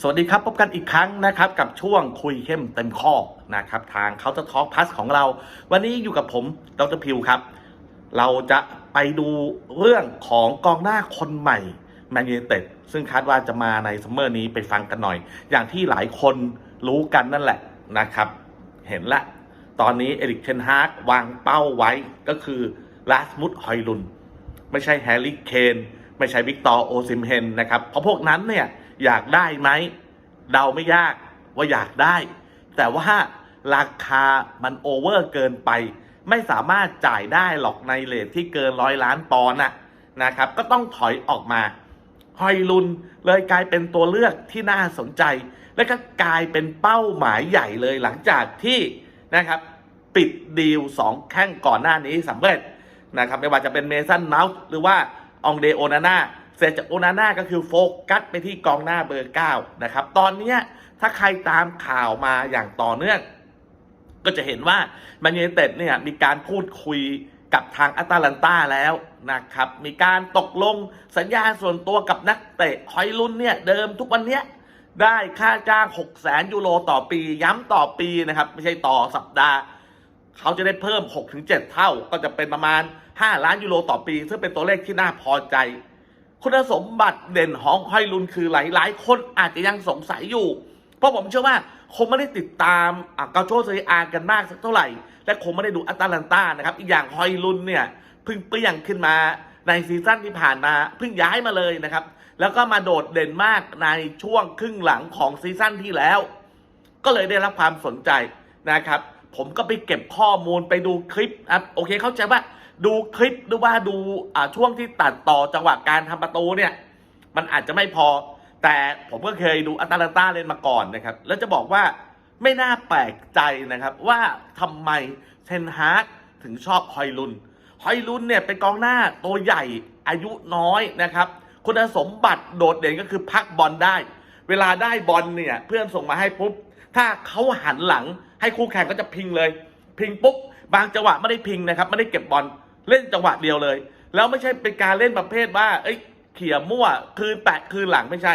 สวัสดีครับ พบกันอีกครั้งนะครับ กับช่วงคุยเข้มเต็มข้อนะครับ ทางเขาจะทอ k พัสของเรา วันนี้อยู่กับผมดรพิวครับ เราจะไปดูเรื่องของกองหน้าคนใหม่แมนยู i นเต็ดซึ่งคาดว่าจะมาในซัมเมอร์นี้ไปฟังกันหน่อย อย่างที่หลายคนรู้กันนั่นแหละนะครับ เห็นละ ตอนนี้เอริกเทนฮาร์กวางเป้าไว้ก็คือลาสมุดฮอยลุน ไม่ใช่แฮร์รี่เคนไม่ใช่วิกตอร์โอซิมเฮนนะครับเพราะพวกนั้นเนี่ย อยากได้ไหมเดาไม่ยากว่าอยากได้ แต่ว่าราคามันโอเวอร์เกินไป ไม่สามารถจ่ายได้หรอกในเลทที่เกินร้อยล้านปอนด์น่ะนะครับ ก็ต้องถอยออกมาฮอยลุนเลยกลายเป็นตัวเลือกที่น่าสนใจ และก็กลายเป็นเป้าหมายใหญ่เลยหลังจากที่นะครับ ปิดดีลสองแข้งก่อนหน้านี้สำเร็จนะครับ ไม่ว่าจะเป็นเมสันเมาส์หรือว่าองเดโอนาน่า ร็จจากโอนาน่าก็คือโฟกัสไปที่กองหน้าเบอร์ 9 นะครับ ตอนนี้ถ้าใครตามข่าวมาอย่างต่อเนื่อง ก็จะเห็นว่าแมนยูเต็ดเนี่ยมีการพูดคุยกับทางอัตแลนตาแล้วนะครับ มีการตกลงสัญญาส่วนตัวกับนักเตะฮอยลุนเนี่ยเดิมทุกวันเนี้ยได้ค่าจ้าง 6 0 0 0 0 0ยูโรต่อปี ย้ำต่อปีนะครับ ไม่ใช่ต่อสัปดาห์ เขาจะได้เพิ่ม 6-7 เท่า ก็จะเป็นประมาณ 5 ล้านยูโรต่อปี ซึ่งเป็นตัวเลขที่น่าพอใจ คุณสมบัติเด่นของฮอยลุนคือหลายๆ คนอาจจะยังสงสัยอยู่ เพราะผมเชื่อว่าคงไม่ได้ติดตามอะเกาโชเซเรีอากันมากสักเท่าไหร่ และคงไม่ได้ดูอัตแลนตานะครับ อีกอย่างฮอยลุนเนี่ยเพิ่งเปรี้ยงขึ้นมาในซีซั่นที่ผ่านมาเพิ่งย้ายมาเลยนะครับ แล้วก็มาโดดเด่นมากในช่วงครึ่งหลังของซีซั่นที่แล้ว ก็เลยได้รับความสนใจนะครับ ผมก็ไปเก็บข้อมูลไปดูคลิปอะโอเคเข้าใจว่าดูคลิปหรือว่าดูอ่าช่วงที่ตัดต่อจังหวะการทำประตูเนี่ย มันอาจจะไม่พอ แต่ผมก็เคยดูอัตแลนตาเล่นมาก่อนนะครับ แล้วจะบอกว่าไม่น่าแปลกใจนะครับว่าทำไมเทนฮาร์กถึงชอบฮอยลุนฮอยลุนเนี่ยเป็นกองหน้าตัวใหญ่อายุน้อยนะครับ คุณสมบัติโดดเด่นก็คือพักบอลได้ เวลาได้บอลเนี่ยเพื่อนส่งมาให้ปุ๊บถ้าเขาหันหลัง ให้คู่แข่งก็จะพิงเลย พิงปุ๊บบางจังหวะไม่ได้พิงนะครับไม่ได้เก็บบอลเล่นจังหวะเดียวเลย แล้วไม่ใช่เป็นการเล่นประเภทว่า เอ้ยเขี่ยมั่ว คืนแปะคืนหลังไม่ใช่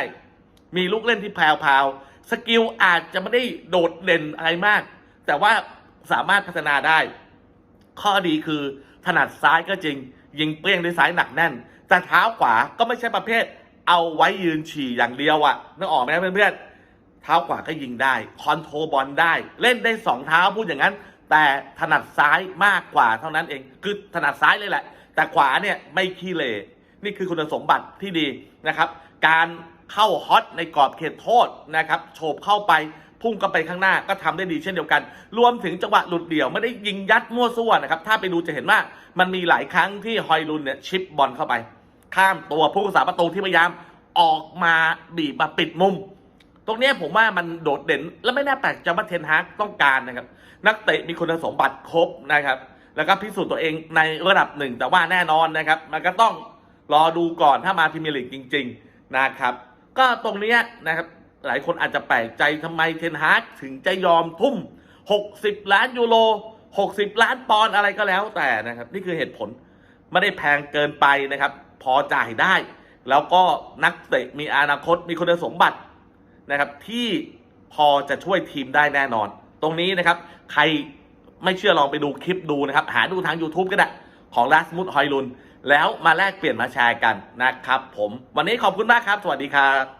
มีลูกเล่นที่แพรวๆสกิลอาจจะไม่ได้โดดเด่นอะไรมาก แต่ว่าสามารถพัฒนาได้ ข้อดีคือถนัดซ้ายก็จริง ยิงเปรี้ยงด้วยซ้ายหนักแน่น แต่เท้าขวาก็ไม่ใช่ประเภท เอาไว้ยืนฉี่อย่างเดียวอะนึกออกไหมเพื่อนๆ เท้าขวาก็ยิงได้ คอนโทรบอลได้ เล่นได้สองเท้าพูดอย่างนั้น แต่ถนัดซ้ายมากกว่าเท่านั้นเอง คือถนัดซ้ายเลยแหละ แต่ขวาเนี่ยไม่ขี้เหร่นี่คือคุณสมบัติที่ดีนะครับ การเข้าฮอตในกรอบเขตโทษนะครับโฉบเข้าไปพุ่งเข้าไปข้างหน้าก็ทำได้ดีเช่นเดียวกัน รวมถึงจังหวะหลุดเดี่ยวไม่ได้ยิงยัดมั่วซั่วนะครับ ถ้าไปดูจะเห็นว่ามันมีหลายครั้งที่ฮอยลุนเนี่ยชิปบอลเข้าไป ข้ามตัวผู้รักษาประตูที่พยายามออกมาบีบมาปิดมุม ตรงนี้ผมว่ามันโดดเด่น และไม่น่าแปลกใจว่าเทนฮากต้องการนะครับ นักเตะมีคุณสมบัติครบนะครับ แล้วก็พิสูจน์ตัวเองในระดับหนึ่ง แต่ว่าแน่นอนนะครับ มันก็ต้องรอดูก่อนถ้ามาพรีเมียร์ลีกจริง ๆนะครับ ก็ตรงนี้นะครับ หลายคนอาจจะแปลกใจทำไมเทนฮากถึงจะยอมทุ่ม 60 ล้านยูโร60 ล้านปอนด์อะไรก็แล้วแต่นะครับ นี่คือเหตุผลไม่ได้แพงเกินไปนะครับ พอจ่ายได้ แล้วก็นักเตะมีอนาคตมีคุณสมบัติ นะครับที่พอจะช่วยทีมได้แน่นอน ตรงนี้นะครับ ใครไม่เชื่อลองไปดูคลิปดูนะครับ หาดูทาง YouTube ก็ได้ ของลาสมุดฮอยลุน แล้วมาแลกเปลี่ยนมาแชร์กันนะครับผม วันนี้ขอบคุณมากครับ สวัสดีครับ